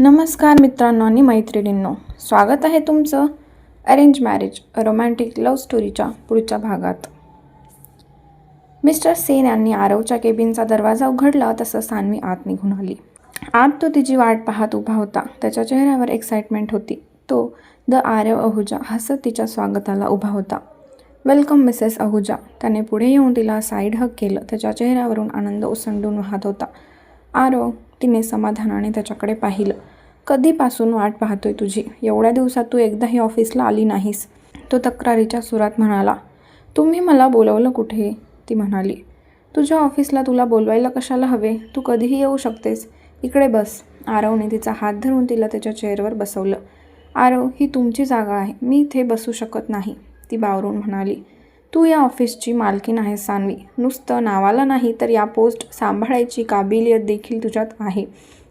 नमस्कार मित्रांनो आणि मैत्रिणींनो स्वागत आहे तुमचं अरेंज मॅरेज रोमॅन्टिक लव्ह स्टोरीच्या पुढच्या भागात. मिस्टर सेन यांनी आरवच्या केबिनचा दरवाजा उघडला तसं सानवी आत निघून आली. आत तो तिची वाट पाहत उभा होता. त्याच्या चेहऱ्यावर एक्साइटमेंट होती. तो द आरव अहुजा हसत तिच्या स्वागताला उभा होता. Welcome missus Ahuja. त्याने पुढे येऊन तिला साईड हक केलं. त्याच्या चेहऱ्यावरून आनंद ओसंडून वाहत होता. आरो तिने समाधानाने त्याच्याकडे पाहिलं. कधीपासून वाट पाहतोय तुझी? एवढ्या दिवसात तू एकदाही ऑफिसला आली नाहीस. तो तक्रारीच्या सुरात म्हणाला तुम्ही मला बोलवलं कुठे? ती म्हणाली तुझ्या ऑफिसला तुला बोलवायला कशाला हवे? तू कधीही येऊ शकतेस. इकडे बस. आरवने तिचा हात धरून तिला त्याच्या चेअरवर बसवलं. आरव ही तुमची जागा आहे. मी इथे बसू शकत नाही. ती बावरून म्हणाली तू या ऑफिसची मालकीन आहेस सान्वी. नुसतं नावाला नाही तर या पोस्ट सांभाळायची काबिलियत देखील तुझ्यात आहे.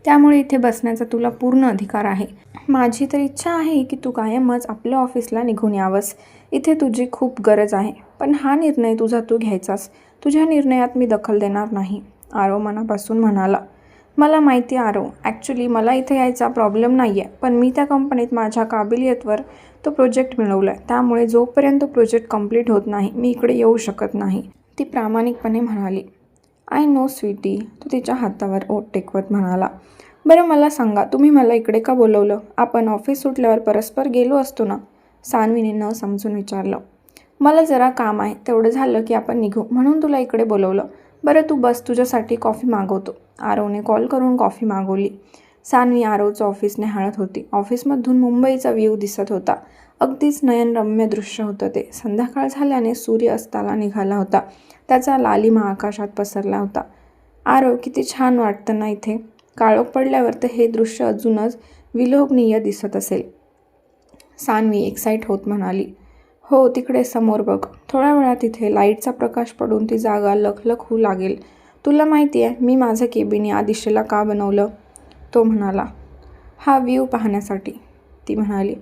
त्यामुळे इथे बसण्याचा तुला पूर्ण अधिकार आहे. माझी तर इच्छा आहे की तू कायमच आपल्या ऑफिसला निघून यावंस. इथे तुझी खूप गरज आहे. पण हा निर्णय तुझा तू घ्यायचास. तुझ्या निर्णयात मी दखल देणार नाही आरो मनापासून म्हणाला. मला माहिती आहे ॲक्च्युली मला इथे यायचा प्रॉब्लेम नाही आहे पण मी त्या कंपनीत माझ्या काबिलियतवर तो प्रोजेक्ट मिळवला आहे त्यामुळे जोपर्यंत तो प्रोजेक्ट कंप्लीट होत नाही मी इकडे येऊ शकत नाही ती प्रामाणिकपणे म्हणाली. आय नो स्वीटी तो तिच्या हातावर ओट टेकवत म्हणाला. बरं मला सांगा तुम्ही मला इकडे का बोलवलं? आपण ऑफिस सुटल्यावर परस्पर गेलो असतो ना? सानवीने न समजून विचारलं. मला जरा काम आहे. तेवढं झालं की आपण निघू. म्हणून तुला इकडे बोलवलं. बरं तू बस. तुझ्यासाठी कॉफी मागवतो. आरवने कॉल करून कॉफी मागवली. सानवी आरोचं ऑफिस न्याहाळत होती. ऑफिसमधून मुंबईचा व्ह्यू दिसत होता. अगदीच नयनरम्य दृश्य होतं ते. संध्याकाळ झाल्याने सूर्य अस्ताला निघाला होता. त्याचा लालिमा आकाशात पसरला होता. आरो किती छान वाटतं ना इथे. काळोख पडल्यावर तर हे दृश्य अजूनच विलोभनीय दिसत असेल. सानवी एक्साईट होत म्हणाली. हो तिकडे समोर बघ. थोड्या वेळात तिथे लाईटचा प्रकाश पडून ती जागा लखलख होऊ लागेल. तुला माहिती आहे मी माझं केबिन या दिशेला का बनवलं? तो म्हणाला हा व्ह्यू पाहण्यासाठी. ती म्हणाली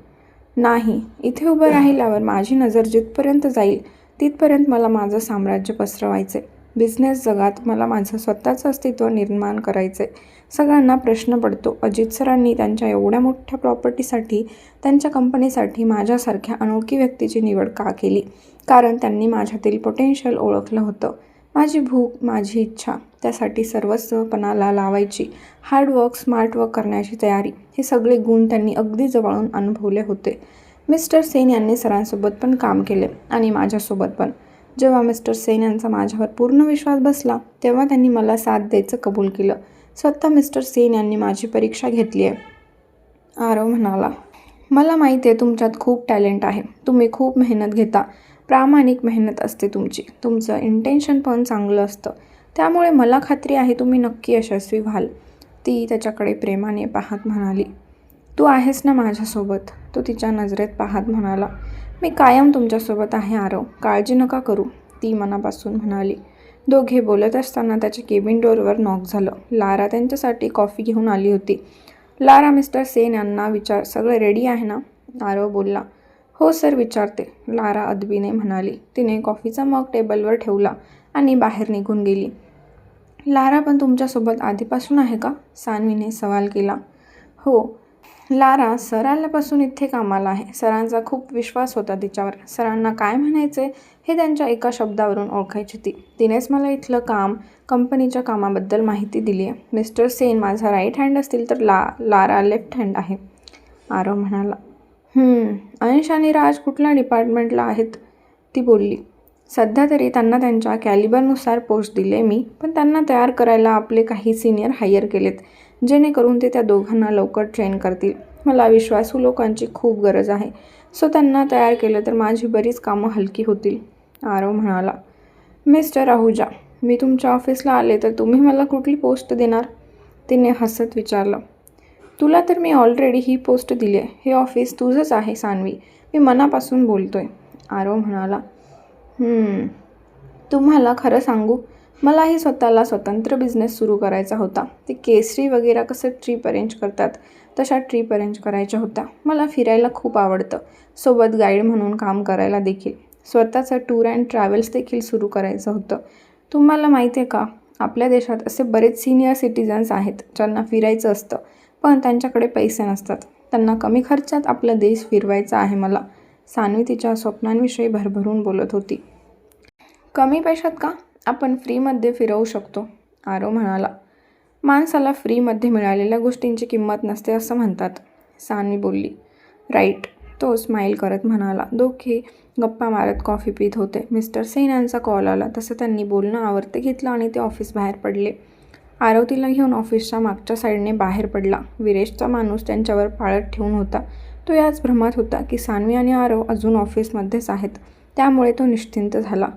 नाही इथे उभं राहिल्यावर माझी नजर जिथपर्यंत जाईल तिथपर्यंत मला माझं साम्राज्य पसरवायचे बिझनेस जगात मला माझं स्वतःचं अस्तित्व निर्माण करायचे सगळ्यांना प्रश्न पडतो अजित सरांनी त्यांच्या एवढ्या मोठ्या प्रॉपर्टीसाठी त्यांच्या कंपनीसाठी माझ्यासारख्या अनोळखी व्यक्तीची निवड का केली? कारण त्यांनी माझ्यातील पोटेन्शियल ओळखलं होतं. माझी भूक माझी इच्छा त्यासाठी सर्वस्वपणाला लावायची. हार्डवर्क स्मार्ट वर्क करण्याची तयारी हे सगळे गुण त्यांनी अगदी जवळून अनुभवले होते. मिस्टर सेन यांनी सरांसोबत पण काम केले आणि माझ्यासोबत पण. जेव्हा मिस्टर सेन यांचा माझ्यावर पूर्ण विश्वास बसला तेव्हा त्यांनी मला साथ द्यायचं कबूल केलं. स्वतः मिस्टर सेन यांनी माझी परीक्षा घेतली आहे. आरव म्हणाला मला माहिती आहे तुमच्यात खूप टॅलेंट आहे. तुम्ही खूप मेहनत घेता. प्रामाणिक मेहनत असते तुमची. तुमचं इंटेन्शन पण चांगलं असतं. त्यामुळे मला खात्री आहे तुम्ही नक्की यशस्वी व्हाल. ती त्याच्याकडे प्रेमाने पाहत म्हणाली तू आहेस ना माझ्यासोबत? तो तिच्या नजरेत पाहत म्हणाला मी कायम तुमच्यासोबत आहे आरव. काळजी नका करू ती मनापासून म्हणाली. दोघे बोलत असताना त्याच्या केबिन डोअरवर नॉक झालं. लारा त्यांच्यासाठी कॉफी घेऊन आली होती. लारा मिस्टर सेन यांना विचार सगळं रेडी आहे ना? आरव बोलला. हो सर विचारते लारा अदबीने म्हणाली. तिने कॉफीचा मग टेबलवर ठेवला आणि बाहेर निघून गेली. लारा पण तुमच्यासोबत आधीपासून आहे का? सानवीने सवाल केला. हो. लारा सरांपासून इथे कामाला आहे. सरांचा खूप विश्वास होता तिच्यावर. सरांना काय म्हणायचे हे त्यांच्या एका शब्दावरून ओळखायची ती तिनेच मला इथलं काम कंपनीच्या कामाबद्दल माहिती दिली आहे मिस्टर सेन माझा राईट हँड असतील तर ला लारा लेफ्ट हँड आहे. आरव म्हणाला. अंश आणि राज कुठल्या डिपार्टमेंटला आहेत? ती बोलली. सध्या तरी त्यांना त्यांच्या कॅलिबरनुसार पोस्ट दिले मी पण त्यांना तयार करायला आपले काही सिनियर हायर केलेत जेणेकरून ते त्या दोघांना लवकर ट्रेन करतील. मला विश्वासू लोकांची खूप गरज आहे. सो त्यांना तयार केलं तर माझी बरीच कामं हलकी होतील आरव म्हणाला. मिस्टर आहुजा मी तुमच्या ऑफिसला आले तर तुम्ही मला कुठली पोस्ट देणार? तिने हसत विचारलं. तुला तर मी ऑलरेडी ही पोस्ट दिली आहे. हे ऑफिस तुझंच आहे सानवी. मी मनापासून बोलतोय आरव म्हणाला. तुम्हाला खरं सांगू मलाही स्वतःला स्वतंत्र बिझनेस सुरू करायचा होता. ते केसरी वगैरे कसं ट्रीप अरेंज करतात तशा ट्रीप अरेंज करायच्या होत्या. मला फिरायला खूप आवडतं. सोबत गाईड म्हणून काम करायला देखील. स्वतःचं टूर अँड ट्रॅव्हल्स देखील सुरू करायचं होतं. तुम्हाला माहिती आहे का आपल्या देशात असे बरेच सिनियर सिटिझन्स आहेत ज्यांना फिरायचं असतं पण त्यांच्याकडे पैसे नसतात. त्यांना कमी खर्चात आपला देश फिरवायचा आहे मला. सानवी तिच्या स्वप्नांविषयी भरभरून बोलत होती. कमी पैशात का? आपण फ्रीमध्ये फिरवू शकतो आरो म्हणाला. माणसाला फ्रीमध्ये मिळालेल्या गोष्टींची किंमत नसते असं म्हणतात सानवी बोलली. राईट तो स्माईल करत म्हणाला. दोघे गप्पा मारत कॉफी पित होते. मिस्टर सेन यांचा कॉल आला. तसं त्यांनी बोलणं आवर्ते घेतलं आणि ते ऑफिस बाहेर पडले. आरवतीला घेऊन ऑफिसच्या मागच्या साईडने बाहेर पडला. विरेशचा माणूस त्यांच्यावर पाळत ठेवून होता. तो याच भ्रमात होता की सानवी आणि आरव अजून ऑफिसमध्येच आहेत. त्यामुळे तो निश्चिंत झाला.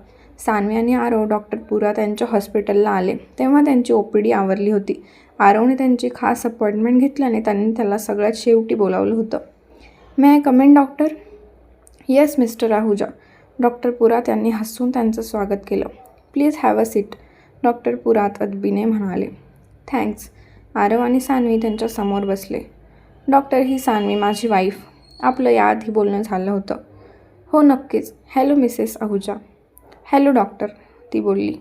सानवी आणि आरव डॉक्टर पुरा त्यांच्या हॉस्पिटलला आले. तेव्हा त्यांची ओ पी डी आवरली होती. आरवने त्यांची खास अपॉइंटमेंट घेतल्याने त्यांनी त्याला सगळ्यात शेवटी बोलावलं होतं. May I comment doctor yes mister Ahuja doctor Purat यांनी हसून त्यांचं स्वागत केलं. Please have a seat doctor Purat अदबीने म्हणाले. थँक्स आरव आणि सानवी त्यांच्यासमोर बसले. डॉक्टर ही सानवी माझी वाईफ आपलं याआधी बोलणं झालं होतं. हो नक्कीच. Hello missus Ahuja hello doctor ती बोलली.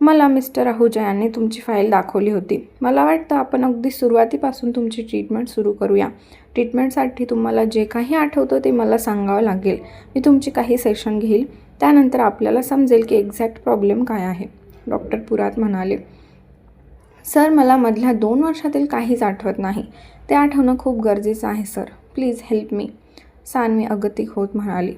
मला मिस्टर आहुजा यांनी तुमची फाईल दाखवली होती. मला वाटतं आपण अगदी सुरुवातीपासून तुमची ट्रीटमेंट सुरू करूया. ट्रीटमेंटसाठी तुम्हाला जे काही आठवतं ते मला सांगावं लागेल. मी तुमची काही सेशन घेईल. त्यानंतर आपल्याला समजेल की एक्झॅक्ट प्रॉब्लेम काय आहे. डॉक्टर पुरात म्हणाले. सर मला मधल्या दोन वर्षातील काहीच आठवत नाही. ते आठवणं खूप गरजेचं आहे sir. Please help me. Sanvi अगतिक होत म्हणाली.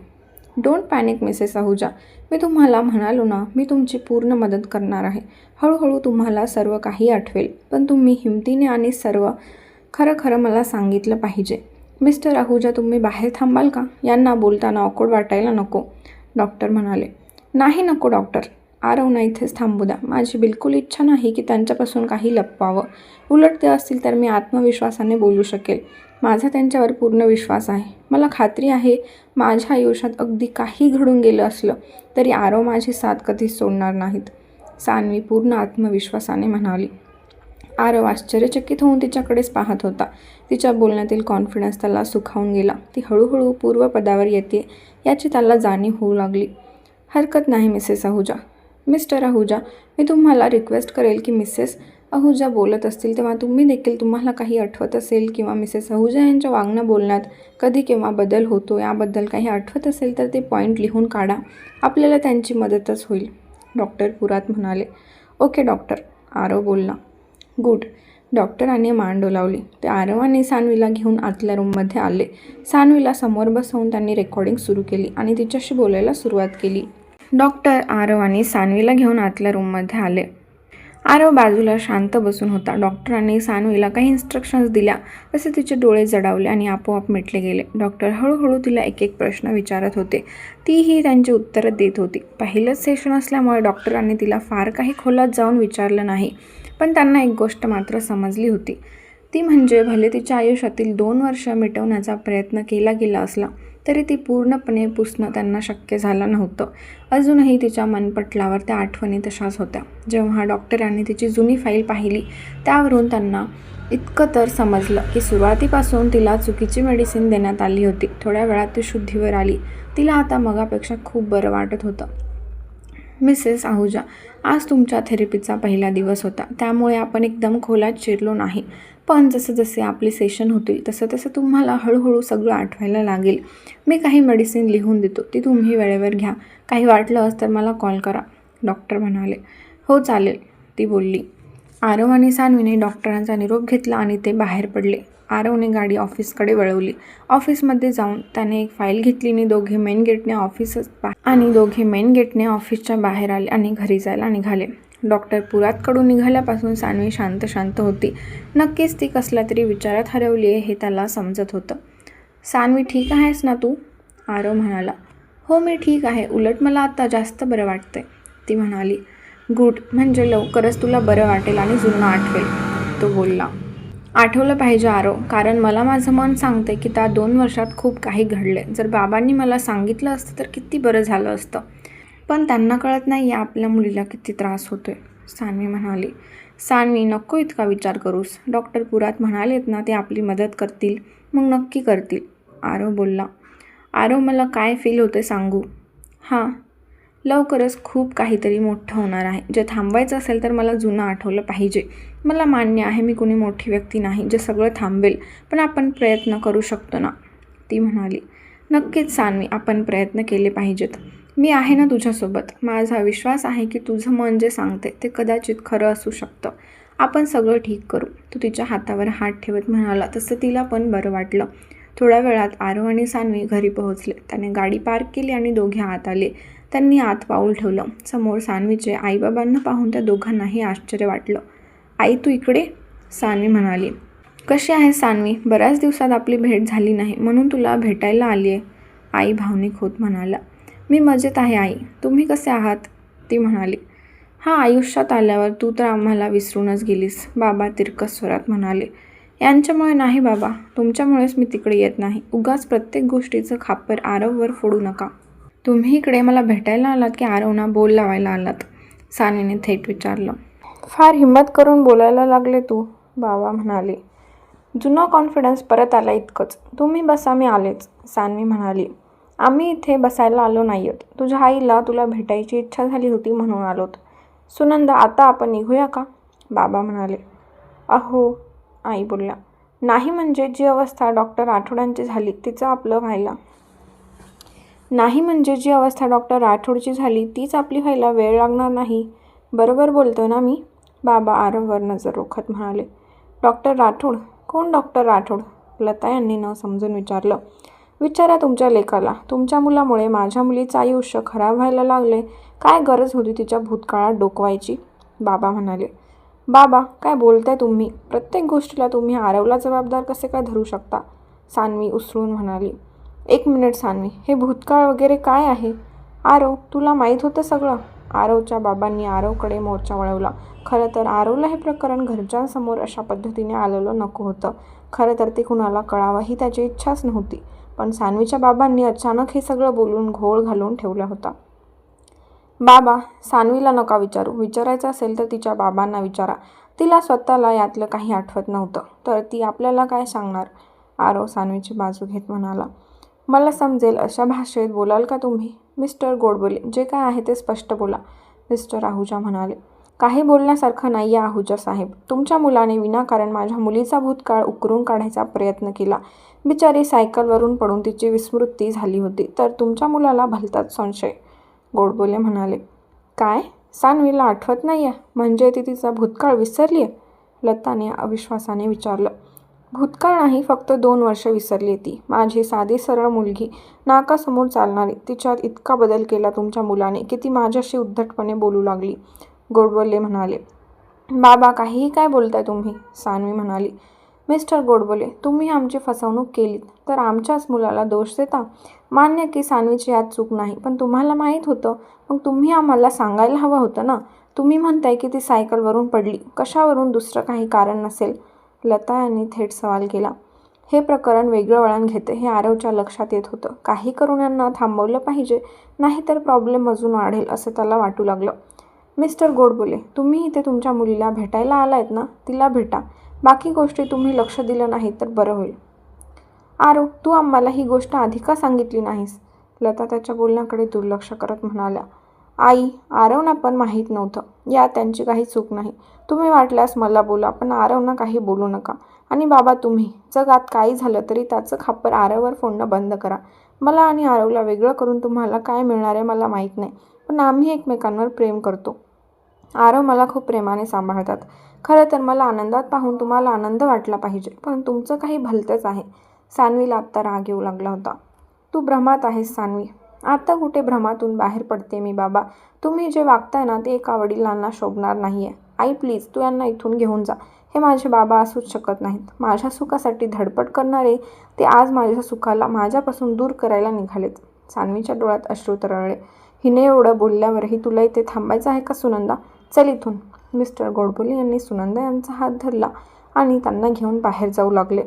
डोंट पॅनिक मिसेस आहुजा मी तुम्हाला म्हणालो ना मी तुमची पूर्ण मदत करणार आहे. हळूहळू तुम्हाला सर्व काही आठवेल पण तुम्ही हिमतीने आणि सर्व खरं खरं मला सांगितलं पाहिजे. मिस्टर आहुजा तुम्ही बाहेर थांबाल का? यांना बोलताना ऑकवर्ड वाटायला नको डॉक्टर म्हणाले. नाही नको डॉक्टर. आरवना इथेच थांबू द्या. माझी बिलकुल इच्छा नाही की त्यांच्यापासून काही लपवावं. उलट ते असतील तर मी आत्मविश्वासाने बोलू शकेल. माझा त्यांच्यावर पूर्ण विश्वास आहे. मला खात्री आहे माझ्या आयुष्यात अगदी काही घडून गेलं असलं तरी आरव माझी साथ कधीच सोडणार नाहीत. सानवी पूर्ण आत्मविश्वासाने म्हणाली. आरव आश्चर्यचकित होऊन तिच्याकडेच पाहत होता. तिच्या बोलण्यातील कॉन्फिडन्स त्याला सुखावून गेला. ती हळूहळू पूर्वपदावर येते याची त्याला जाणीव होऊ लागली. हरकत नाही मिसेस आहुजा मिस्टर आहुजा मी तुम्हाला रिक्वेस्ट करेल की मिसेस आहुजा बोलत असतील तेव्हा तुम्ही देखील तुम्हाला काही आठवत असेल किंवा मिसेस आहुजा यांच्या वागणं बोलण्यात कधी केव्हा बदल होतो याबद्दल काही आठवत असेल तर ते पॉईंट लिहून काढा. आपल्याला त्यांची मदतच होईल. डॉक्टर पुरात म्हणाले. ओके डॉक्टर आरव बोलला. गुड डॉक्टरांनी मान डोलावली ते आरव आणि सानवीला घेऊन आतल्या रूममध्ये आले. सानवीला समोर बसवून त्यांनी रेकॉर्डिंग सुरू केली आणि तिच्याशी बोलायला सुरुवात केली. डॉक्टर आरव आणि सानवीला घेऊन आतल्या रूममध्ये आले. आरव बाजूला शांत बसून होता. डॉक्टरांनी सानवीला काही इन्स्ट्रक्शन्स दिल्या. तसे तिचे डोळे जडावले आणि आपोआप मिटले गेले. डॉक्टर हळूहळू तिला एक एक प्रश्न विचारत होते. तीही त्यांची उत्तरं देत होती. पहिलंच सेशन असल्यामुळे डॉक्टरांनी तिला फार काही खोलात जाऊन विचारलं नाही. पण त्यांना एक गोष्ट मात्र समजली होती. ती म्हणजे भले तिच्या आयुष्यातील दोन वर्ष मिटवण्याचा प्रयत्न केला गेला असला तरी ती पूर्णपणे पुसणं त्यांना शक्य झालं नव्हतं. अजूनही तिच्या मनपटलावर त्या आठवणी तशाच होत्या. जेव्हा डॉक्टरांनी तिची जुनी फाईल पाहिली त्यावरून त्यांना इतकं तर समजलं की सुरुवातीपासून तिला चुकीची मेडिसिन देण्यात आली होती. थोड्या वेळात ती शुद्धीवर आली. तिला आता मगापेक्षा खूप बरं वाटत होतं. मिसेस आहुजा आज तुमच्या थेरपीचा पहिला दिवस होता. त्यामुळे आपण एकदम खोलात शिरलो नाही. पण जसे जसे आपले सेशन होतील तसं तसं तुम्हाला हळूहळू सगळं आठवायला लागेल. मी काही मेडिसिन लिहून देतो ती तुम्ही वेळेवर घ्या. काही वाटलंच तर मला कॉल करा. डॉक्टर म्हणाले हो चालेल. ती बोलली. आरव आणि सानवीने डॉक्टरांचा निरोप घेतला आणि ते बाहेर पडले. आरवने गाडी ऑफिसकडे वळवली. ऑफिसमध्ये जाऊन त्याने एक फाईल घेतली आणि दोघे मेन गेटने ऑफिसच आणि दोघे मेन गेटने ऑफिसच्या बाहेर आले आणि घरी जायला निघाले. डॉक्टर पुरातकडून निघाल्यापासून सानवी शांत शांत होती. नक्कीच ती कसला तरी विचारात हरवली आहे हे त्याला समजत होतं. सानवी ठीक आहेस ना तू? आरव म्हणाला. हो मी ठीक आहे. उलट मला आता जास्त बरं वाटतंय. ती म्हणाली. गुड. म्हणजे लवकरच तुला बरं वाटेल आणि जुनं आठवेल. तो बोलला. आठवलं पाहिजे आरो कारण मला माझं मन सांगते की त्या दोन वर्षात खूप काही घडले जर बाबांनी मला सांगितलं असतं तर किती बरं झालं असतं. पण त्यांना कळत नाही आहे आपल्या मुलीला किती त्रास होतोय. सानवी म्हणाली सानवी नको इतका विचार करूस. डॉक्टर पुरात म्हणालेत ना ते आपली मदत करतील. मग नक्की करतील. आरव बोलला आरव मला काय फील होते सांगू? हां लवकरच खूप काहीतरी मोठं होणार आहे. जे थांबवायचं असेल तर मला जुनं आठवलं पाहिजे. मला मान्य आहे मी कोणी मोठी व्यक्ती नाही जे सगळं थांबेल पण आपण प्रयत्न करू शकतो ना. ती म्हणाली नक्कीच सानवी आपण प्रयत्न केले पाहिजेत. मी आहे ना तुझ्यासोबत. माझा विश्वास आहे की तुझं मन जे सांगते ते कदाचित खरं असू शकतं. आपण सगळं ठीक करू. तो तिच्या हातावर हात ठेवत म्हणाला तसं तिला पण बरं वाटलं. थोड्या वेळात आरव आणि सानवी घरी पोहोचले. त्याने गाडी पार्क केली आणि दोघे आत आले. त्यांनी आत पाऊल ठेवलं. समोर सानवीचे आईबाबांना पाहून त्या दोघांनाही आश्चर्य वाटलं. आई तू इकडे? सानवी म्हणाली. कशी आहे सानवी? बऱ्याच दिवसात आपली भेट झाली नाही. म्हणून तुला भेटायला आली आहे आई भावनिक होत म्हणाला. मी मजेत आहे आई. तुम्ही कसे आहात? ती म्हणाली. हा आयुष्यात आल्यावर तू तर आम्हाला विसरूनच गेलीस बाबा तिरकस स्वरात म्हणाले. यांच्यामुळे नाही बाबा. तुमच्यामुळेच मी तिकडे येत नाही. उगाच प्रत्येक गोष्टीचं खापर आरववर फोडू नका. तुम्ही इकडे मला भेटायला आलात की आरवना बोल लावायला आलात? सानेने थेट विचारलं. फार हिंमत करून बोलायला लागले तू बाबा म्हणाले. जुना कॉन्फिडन्स परत आला इतकंच. तुम्ही बसा मी आलेच सानवी म्हणाली. आम्ही इथे बसायला आलो नाही आहोत तुझ्या आईला तुला भेटायची इच्छा झाली होती म्हणून आलोत. सुनंदा आता आपण निघूया का? बाबा म्हणाले. अहो आई बोलल्या. नाही म्हणजे जी अवस्था डॉक्टर आठवड्यांची झाली तिचं आपलं व्हायला. नाही म्हणजे जी अवस्था डॉक्टर राठोडची झाली तीच आपली व्हायला वेळ लागणार नाही. बरोबर बोलतो ना मी? बाबा आरववर नजर रोखत म्हणाले. डॉक्टर राठोड? कोण डॉक्टर राठोड? लता यांनी न समजून विचारलं. विचारा तुमच्या लेखाला तुमच्या मुलामुळे माझ्या मुलीचं आयुष्य खराब व्हायला लागले. काय गरज होती तिच्या भूतकाळात डोकवायची? बाबा म्हणाले. बाबा काय बोलताय तुम्ही? प्रत्येक गोष्टीला तुम्ही आरवला जबाबदार कसे काय धरू शकता? सानवी उसळून म्हणाली. एक मिनिट सानवी हे भूतकाळ वगैरे काय आहे? आरव तुला माहीत होतं सगळं? आरवच्या बाबांनी आरवकडे मोर्चा वळवला. खरं तर आरवला हे प्रकरण घरच्यांसमोर अशा पद्धतीने आलेलं नको होतं. खरं तर ते कुणाला कळावं ही त्याची इच्छाच नव्हती. पण सानवीच्या बाबांनी अचानक हे सगळं बोलून घोळ घालून ठेवला होता. बाबा सानवीला नका विचारू. विचारायचं असेल तर तिच्या बाबांना विचारा. तिला स्वतःला यातलं काही आठवत नव्हतं. तर ती आपल्याला काय सांगणार? आरव सानवीची बाजू घेत म्हणाला. मला समजेल अशा भाषेत बोलाल का तुम्ही? मिस्टर गोडबोले जे काय आहे ते स्पष्ट बोला मिस्टर आहुजा म्हणाले. काही बोलण्यासारखं नाही आहे आहुजा साहेब. तुमच्या मुलाने विनाकारण माझ्या मुलीचा भूतकाळ उकरून काढायचा प्रयत्न केला. बिचारी सायकलवरून पडून तिची विस्मृती झाली होती. तर तुमच्या मुलाला भलताच संशय. गोडबोले म्हणाले काय? सानवीला आठवत नाही आहे म्हणजे ती तिचा भूतकाळ विसरली आहे लताने अविश्वासाने विचारलं. भूतकाळ नाही फक्त दोन वर्ष विसरली ती. माझी साधी सरळ मुलगी नाकासमोर चालणारी. तिच्यात इतका बदल केला तुमच्या मुलाने की ती माझ्याशी उद्धटपणे बोलू लागली. गोडबोले म्हणाले. बाबा काहीही काय बोलताय तुम्ही सानवी म्हणाली. मिस्टर गोडबोले तुम्ही आमची फसवणूक केलीत तर आमच्याच मुलाला दोष देता? मान्य की सानवीची यात चूक नाही पण तुम्हाला माहीत होतं. मग तुम्ही आम्हाला सांगायला हवं होतं ना? तुम्ही म्हणताय की ती सायकलवरून पडली. कशावरून दुसरं काही कारण नसेल? लता यांनी थेट सवाल केला. हे प्रकरण वेगळं वळण घेते हे आरवच्या लक्षात येत होतं. काही करून यांना थांबवलं पाहिजे नाहीतर प्रॉब्लेम अजून वाढेल असं त्याला वाटू लागलं. मिस्टर गोडबोले तुम्ही इथे तुमच्या मुलीला भेटायला आलायत ना? तिला भेटा. बाकी गोष्टी तुम्ही लक्ष दिलं नाही तर बरं होईल. आरो तू आम्हाला ही गोष्ट आधी का सांगितली नाहीस? लता त्याच्या बोलण्याकडे दुर्लक्ष करत म्हणाल्या. आई आरवना पण माहीत नव्हतं. या त्यांची काही चूक नाही. तुम्ही वाटल्यास मला बोला पण आरवना काही बोलू नका. आणि बाबा तुम्ही. जगात काही झालं तरी त्याचं खापर आरववर फोडणं बंद करा. मला आणि आरवला वेगळं करून तुम्हाला काय मिळणार आहे मला माहीत नाही. पण आम्ही एकमेकांवर प्रेम करतो. आरव मला खूप प्रेमाने सांभाळतात. खरं तर मला आनंदात पाहून तुम्हाला आनंद वाटला पाहिजे पण तुमचं काही भलतंच आहे. सानवीला आत्ता राग येऊ लागला होता. तू भ्रमात आहेस सानवी. आत्ता कुठे भ्रमातून बाहेर पडते मी बाबा? तुम्ही जे वागताय ना ते एका वडिलांना शोभणार नाही आहे आई प्लीज तू यांना इथून घेऊन जा. हे माझे बाबा असूच शकत नाहीत. माझ्या सुखासाठी धडपड करणारे ते आज माझ्या सुखाला माझ्यापासून दूर करायला निघालेत. सानवीच्या डोळ्यात अश्रू तरळले. हिने एवढं बोलल्यावरही तुला इथे थांबायचं आहे का सुनंदा? चल इथून. मिस्टर गोडबोले यांनी सुनंदा यांचा हात धरला आणि त्यांना घेऊन बाहेर जाऊ लागले.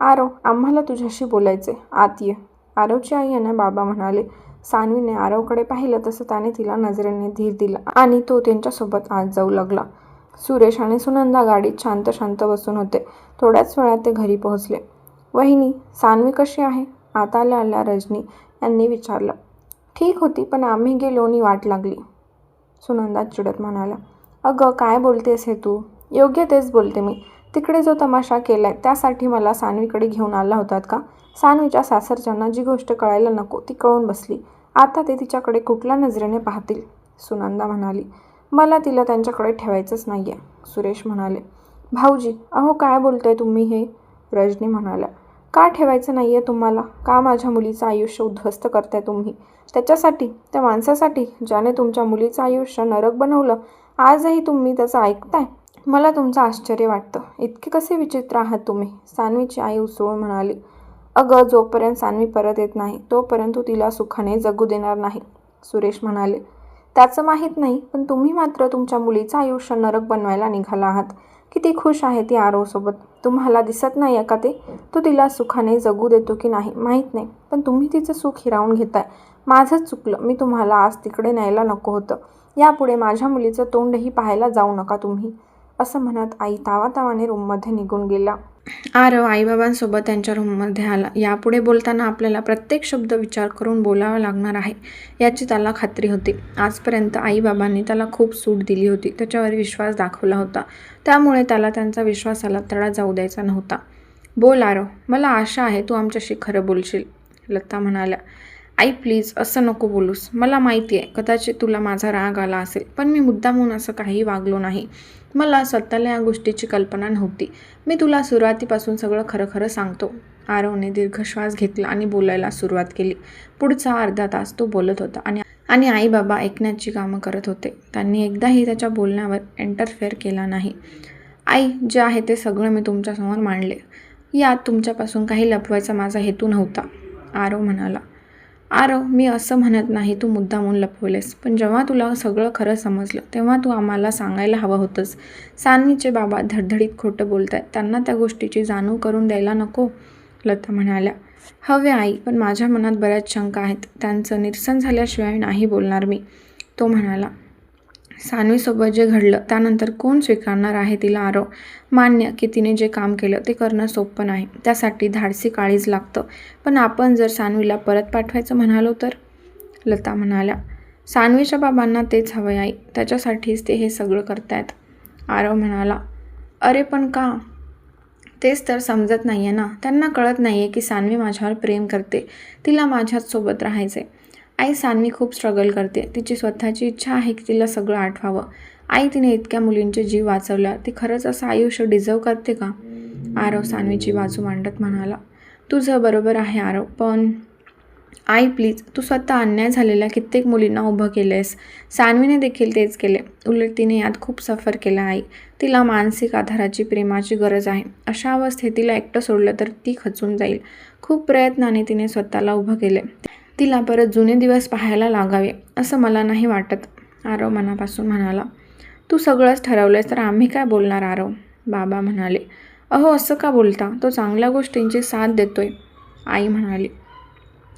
आरव आम्हाला तुझ्याशी बोलायचे आत ये. आरवची आई यांना बाबा म्हणाले. सानवीने आरवकडे पाहिलं तसं त्याने तिला नजरेने धीर दिला आणि तो त्यांच्यासोबत आत जाऊ लागला. सुरेश आणि सुनंदा गाडीत शांत शांत बसून होते. थोड्याच वेळात ते घरी पोहोचले. वहिनी सानवी कशी आहे? आता आल्या आल्या रजनी यांनी विचारलं. ठीक होती पण आम्ही गेलो आणि वाट लागली. सुनंदा चिडत म्हणाला अगं काय बोलतेस हे तू? योग्य तेच बोलते मी. तिकडे जो तमाशा केलाय त्यासाठी मला सानवीकडे घेऊन आला होतात का? सानवीच्या सासरच्यांना जी गोष्ट कळायला नको ती कळून बसली. आता ते तिच्याकडे कुठल्या नजरेने पाहतील? सुनंदा म्हणाली मला तिला त्यांच्याकडे ठेवायचंच नाही आहे सुरेश म्हणाले. भाऊजी अहो काय बोलताय तुम्ही हे? रजनी म्हणाल्या. का ठेवायचं नाही आहे तुम्हाला? का माझ्या मुलीचं आयुष्य उद्ध्वस्त करताय तुम्ही? त्याच्यासाठी त्या माणसासाठी ज्याने तुमच्या मुलीचं आयुष्य नरक बनवलं आजही तुम्ही त्याचं ऐकताय? मला तुमचं आश्चर्य वाटतं. इतके कसे विचित्र आहात तुम्ही? सानवीची आई उसळून म्हणाली. अगं जोपर्यंत सानवी परत येत नाही तोपर्यंत तू तिला सुखाने जगू देणार नाही सुरेश म्हणाले. त्याचं माहीत नाही पण तुम्ही मात्र तुमच्या मुलीचं आयुष्य नरक बनवायला निघाला आहात. किती खुश आहे ती आरोसोबत. तुम्हाला दिसत नाही आहे का ते? तो तिला सुखाने जगू देतो की नाही माहीत नाही. पण तुम्ही तिचं सुख हिरावून घेताय. माझंच चुकलं. मी तुम्हाला आज तिकडे न्यायला नको होतं. यापुढे माझ्या मुलीचं तोंडही पाहायला जाऊ नका तुम्ही. असं म्हणत आई तावातावाने रूममध्ये निघून गेला. आरव आईबाबांसोबत त्यांच्या रूममध्ये आला. यापुढे बोलताना आपल्याला प्रत्येक शब्द विचार करून बोलावा लागणार आहे याची त्याला खात्री होती. आजपर्यंत आईबाबांनी त्याला खूप सूट दिली होती. त्याच्यावर विश्वास दाखवला होता. त्यामुळे त्याला त्यांचा विश्वासाला तडा जाऊ द्यायचा नव्हता. बोल आरव मला आशा आहे तू आमच्याशी खरं बोलशील लता म्हणाल्या. आई प्लीज असं नको बोलूस. मला माहिती आहे कदाचित तुला माझा राग आला असेल पण मी मुद्दामून असं काही वागलो नाही. मला स्वतःला या गोष्टीची कल्पना नव्हती. मी तुला सुरुवातीपासून सगळं खरं खरं सांगतो. आरवने दीर्घ श्वास घेतला आणि बोलायला सुरुवात केली. पुढचा अर्धा तास तो बोलत होता आणि आणि आई बाबा ऐकण्याची कामं करत होते. त्यांनी एकदाही त्याच्या बोलण्यावर एंटरफेअर केला नाही. आई जे आहे ते सगळं मी तुमच्यासमोर मांडले. यात तुमच्यापासून काही लपवायचा माझा हेतू नव्हता आरव म्हणाला. आरव मी असं म्हणत नाही तू मुद्दामून लपवलेस. पण जेव्हा तुला सगळं खरं समजलं तेव्हा तू आम्हाला सांगायला हवं होतंस. सान्वीचे बाबा धडधडीत खोटं बोलत आहेत त्यांना त्या गोष्टीची जाणीव करून द्यायला नको लता म्हणाल्या. हवे आई पण माझ्या मनात बऱ्याच शंका आहेत. त्यांचं निरसन झाल्याशिवाय नाही बोलणार मी तो म्हणाला. सानवीसोबत जे घडलं त्यानंतर कोण स्वीकारणार आहे तिला आरव मान्य की तिने जे काम केलं ते करणं सोपं नाही. त्यासाठी धाडसी काळीज लागतं. पण आपण जर सानवीला परत पाठवायचं म्हणालो तर? लता म्हणाल्या सानवीच्या बाबांना तेच हवं आई. त्याच्यासाठीच ते हे सगळं करतायत. आरव म्हणाला अरे पण का? तेच तर समजत नाही आहे ना. त्यांना कळत नाही आहे की सानवी माझ्यावर प्रेम करते. तिला माझ्याच सोबत राहायचं आहे आई सानवी खूप स्ट्रगल करते. तिची स्वतःची इच्छा आहे की तिला सगळं आठवावं. आई तिने इतक्या मुलींचे जीव वाचवल्या ती खरंच असं आयुष्य डिझर्व करते का? आरव सानवीची बाजू मांडत म्हणाला. तुझं बरोबर आहे आरव पण आई प्लीज तू स्वतः अन्याय झालेल्या कित्येक मुलींना उभं केलं आहेस सानवीने देखील तेच केले. उलट तिने यात खूप सफर केला आई तिला मानसिक आधाराची प्रेमाची गरज आहे. अशा अवस्थेत तिला एकटं सोडलं तर ती खचून जाईल. खूप प्रयत्नाने तिने स्वतःला उभं केले. तिला परत जुने दिवस पाहायला लागावे असं मला नाही वाटत आरव मनापासून म्हणाला. तू सगळंच ठरवलंयस तर आम्ही काय बोलणार आरव? बाबा म्हणाले. अहो असं का बोलता? तो चांगल्या गोष्टींची साथ देतोय आई म्हणाली.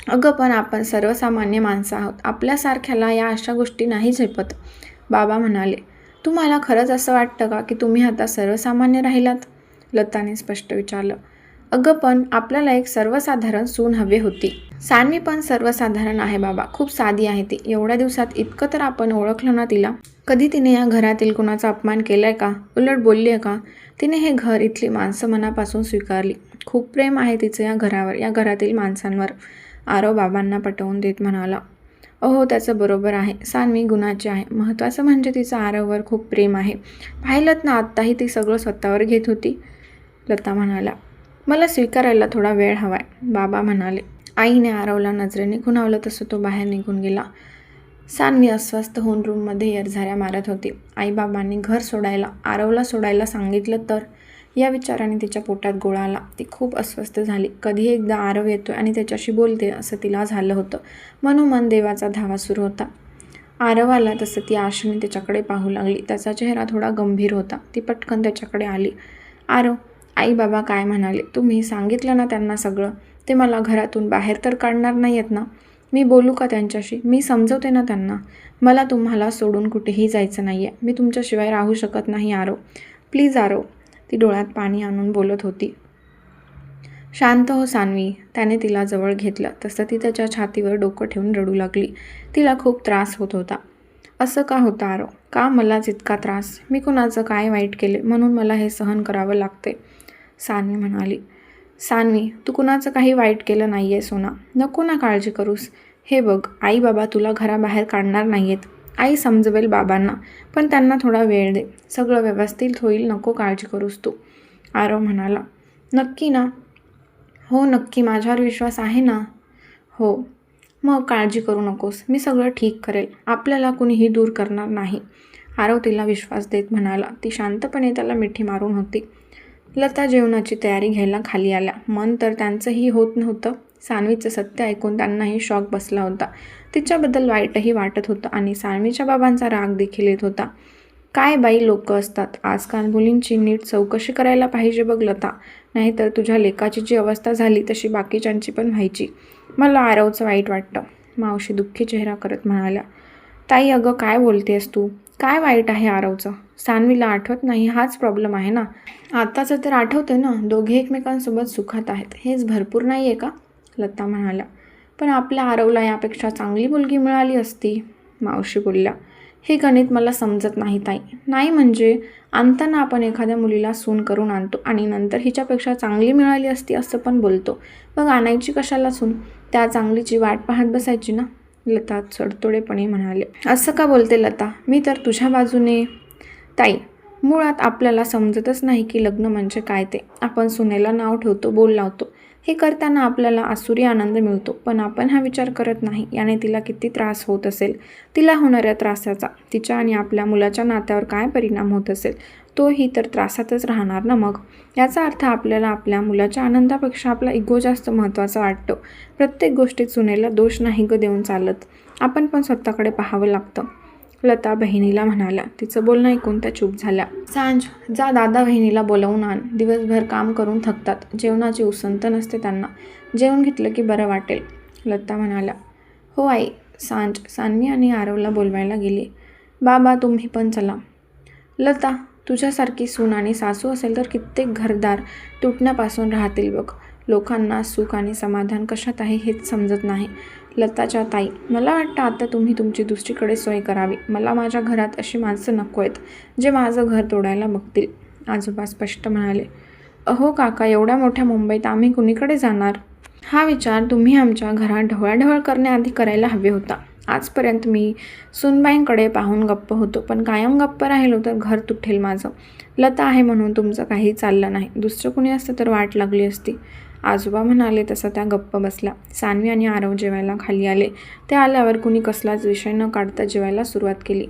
अगं पण आपण सर्वसामान्य माणसं आहोत. आपल्यासारख्याला या अशा गोष्टी नाही झेपत बाबा म्हणाले. तुम्हाला खरंच असं वाटतं का की तुम्ही आता सर्वसामान्य राहिलात? लताने स्पष्ट विचारलं. अगं पण आपल्याला एक सर्वसाधारण सून हवी होती. सानवी पण सर्वसाधारण आहे बाबा. खूप साधी आहे ती. एवढ्या दिवसात इतकं तर आपण ओळखलं ना तिला? कधी तिने या घरातील कुणाचा अपमान केलाय का? उलट बोलली आहे का? तिने हे घर इथली माणसं मनापासून स्वीकारली. खूप प्रेम आहे तिचं या घरावर या घरातील माणसांवर. आरव बाबांना पटवून देत म्हणाला अहो त्याचं बरोबर आहे. सानवी गुणाची आहे. महत्त्वाचं म्हणजे तिचं आरववर खूप प्रेम आहे. पाहिलंत ना आत्ताही ती सगळं स्वतःवर घेत होती? लता म्हणाला मला स्वीकारायला थोडा वेळ हवाय. बाबा म्हणाले आईने आरवला नजरेने खुणावलं तसं तो बाहेर निघून गेला. सानवी अस्वस्थ होऊन रूममध्ये येरझाऱ्या मारत होती. आईबाबांनी घर सोडायला आरवला सोडायला सांगितलं तर? या विचाराने तिच्या पोटात गोळा आला. ती खूप अस्वस्थ झाली. कधी एकदा आरव येतोय आणि त्याच्याशी बोलते असं तिला झालं होतं. मनोमन देवाचा धावा सुरू होता. आरव आला तसं ती आशेने त्याच्याकडे पाहू लागली. त्याचा चेहरा थोडा गंभीर होता. ती पटकन त्याच्याकडे आली. आरव आई बाबा काय म्हणाले? तुम्ही सांगितलं ना त्यांना सगळं. ते मला घरातून बाहेर तर काढणार नाही आहेत ना? मी बोलू का त्यांच्याशी? मी समजवते ना त्यांना. मला तुम्हाला सोडून कुठेही जायचं नाही आहे मी तुमच्याशिवाय राहू शकत नाही आरो प्लीज आरो ती डोळ्यात पाणी आणून बोलत होती. शांत हो सान्वी. त्याने तिला जवळ घेतलं. तसं ती त्याच्या छातीवर डोकं ठेवून रडू लागली. तिला खूप त्रास होत होता. असं का होतं आरो का मलाच इतका त्रास? मी कुणाचं काय वाईट केले? म्हणून मला हे सहन करावं लागते. सानवी म्हणाली सान्वी तू कुणाचं काही वाईट केलं नाही आहे सोना. नको ना काळजी करूस. हे बघ आई बाबा तुला घराबाहेर काढणार नाही आहेत आई समजवेल बाबांना पण त्यांना थोडा वेळ दे. सगळं व्यवस्थित होईल नको काळजी करूस तू. आरव म्हणाला नक्की ना. हो नक्की. माझ्यावर विश्वास आहे ना? हो. मग काळजी करू नकोस. मी सगळं ठीक करेल. आपल्याला कुणीही दूर करणार नाही. आरव तिला विश्वास देत म्हणाला. ती शांतपणे त्याला मिठी मारून होती. लता जेवणाची तयारी घ्यायला खाली आल्या. मन तर त्यांचंही होत नव्हतं. सानवीचं सत्य ऐकून त्यांनाही शॉक बसला होता. तिच्याबद्दल वाईटही वाटत होतं आणि सानवीच्या बाबांचा राग देखील येत होता. काय बाई लोक असतात? आजकाल मुलींची नीट चौकशी करायला पाहिजे बघ लता. नाहीतर तुझ्या लेकाची जी अवस्था झाली तशी बाकीच्यांची पण व्हायची. मला आरवचं वाईट वाटतं मावशी दुःखी चेहरा करत म्हणाल्या. ताई अगं काय बोलतेस तू? काय वाईट आहे आरवचं? सानवीला आठवत नाही हाच प्रॉब्लेम आहे ना? आताचं तर आठवतं ना दोघे एकमेकांसोबत सुखात आहेत. हेच भरपूर नाही आहे का? लता म्हणाल्या. पण आपल्या आरवला यापेक्षा चांगली मुलगी मिळाली असती मावशी बोलल्या. हे गणित मला समजत नाही ताई. नाही म्हणजे आणताना आपण एखाद्या मुलीला सून करून आणतो आणि नंतर हिच्यापेक्षा चांगली मिळाली असती असं पण बोलतो. मग आणायची कशाला सून? त्या चांगलीची वाट पाहत बसायची ना? लता चडतोडेपणे म्हणाले. असं का बोलते लता? मी तर तुझ्या बाजूने ताई मुळात आपल्याला समजतच नाही की लग्न म्हणजे काय ते. आपण सुनेला नाव ठेवतो बोल लावतो. हे करताना आपल्याला आसुरी आनंद मिळतो पण आपण हा विचार करत नाही. याने तिला किती त्रास होत असेल? तिला होणाऱ्या त्रासाचा तिच्या आणि आपल्या मुलाच्या नात्यावर काय परिणाम होत असेल? तोही तर त्रासातच राहणार ना मग? याचा अर्थ आपल्याला आपल्या मुलाच्या आनंदापेक्षा आपला इगो जास्त महत्त्वाचा वाटतो. प्रत्येक गोष्टीत सुनेला दोष नाही ग देऊन चालत. आपण पण स्वतःकडे पाहावं लागतं. लता बहिणीला म्हणाल्या तिचं बोलणं ऐकून त्या चूप झाल्या. सांज जा दादा बहिणीला बोलवून आण. दिवसभर काम करून थकतात. जेवणाची उसंत नसते त्यांना. जेवण घेतलं की बरं वाटेल. लता म्हणाल्या हो आई. सांज सान्वी आणि आरवला बोलवायला गेली. बाबा तुम्ही पण चला. लता तुझ्यासारखी सून आणि सासू असेल तर कित्येक घरदार तुटण्यापासून राहतील बघ. लोकांना सुख आणि समाधान कशात आहे हेच समजत नाही. लताच्या ताई मला वाटतं आता तुम्ही तुमची दुसरीकडे सोय करावी. मला माझ्या घरात अशी माणसं नको आहेत जे माझं घर तोडायला बघतील आजोबा स्पष्ट म्हणाले. अहो काका एवढ्या मोठ्या मुंबईत आम्ही कुणीकडे जाणार? हा विचार तुम्ही आमच्या घरात ढवळाढवळ करण्याआधी करायला हवे होता. आजपर्यंत मी सुनबाईंकडे पाहून गप्प होतो पण कायम गप्प राहिलो तर घर तुटेल माझं. लता आहे म्हणून तुमचं काही चाललं नाही. दुसरं कुणी असतं तर वाट लागली असती. आजोबा म्हणाले तसं त्या गप्प बसला. सानवी आणि आरव जेवायला खाली आले. ते आल्यावर कुणी कसलाच विषय न काढता जेवायला सुरुवात केली.